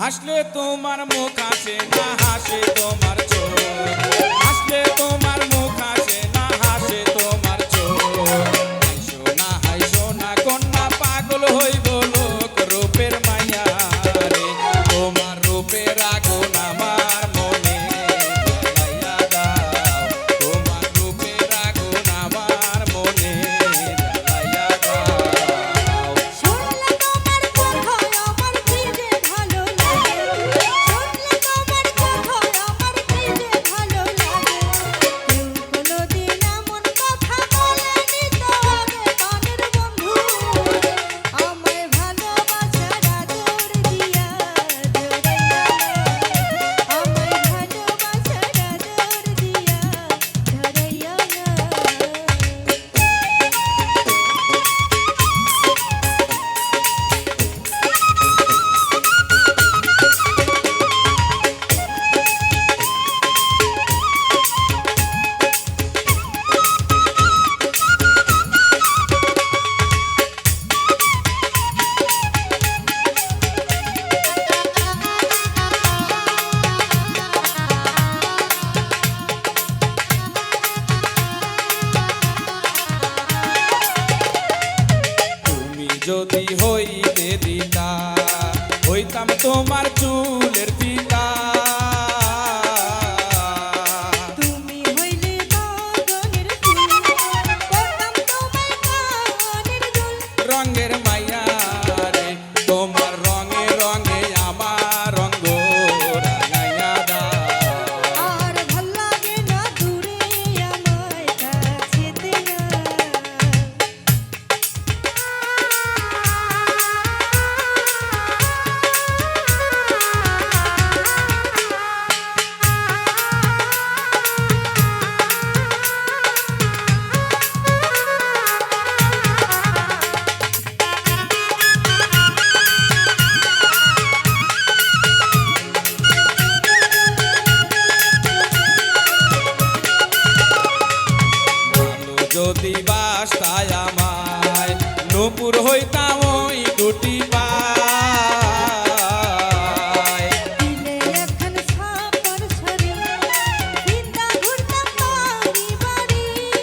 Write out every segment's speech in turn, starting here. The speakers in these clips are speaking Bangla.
হাসলে তোমার মুখ আসে না হাসে তোমার চোখ। হাসলে তোমার be home.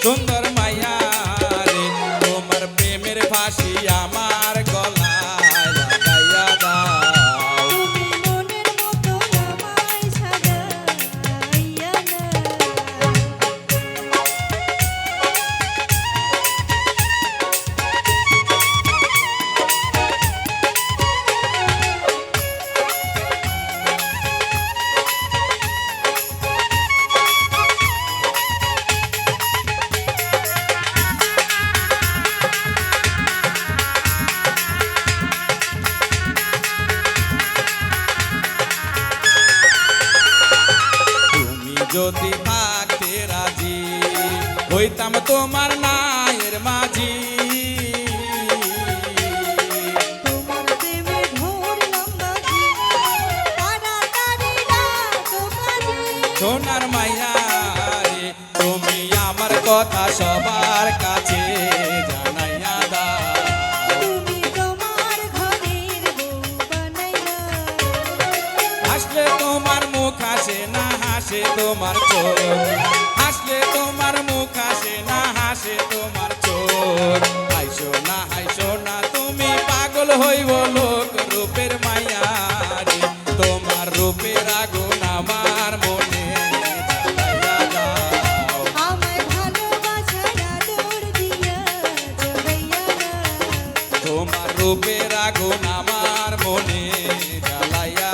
Sonda যদি থাকতে রাজি হইতাম তোমার নায়ের মাঝি। সোনার মাইয়া তুমি আমার কথা হাসে তোমার চোর। হাসলে তোমার মুখ হাসে না হাসে তোমার চোর। হাইসো না হাইসো না তুমি পাগল হই বলো রূপের মায়ারে তোমার রূপের আগুন আমার মনে তোমার রূপের আগুন আমার মনে জ্বালাইয়া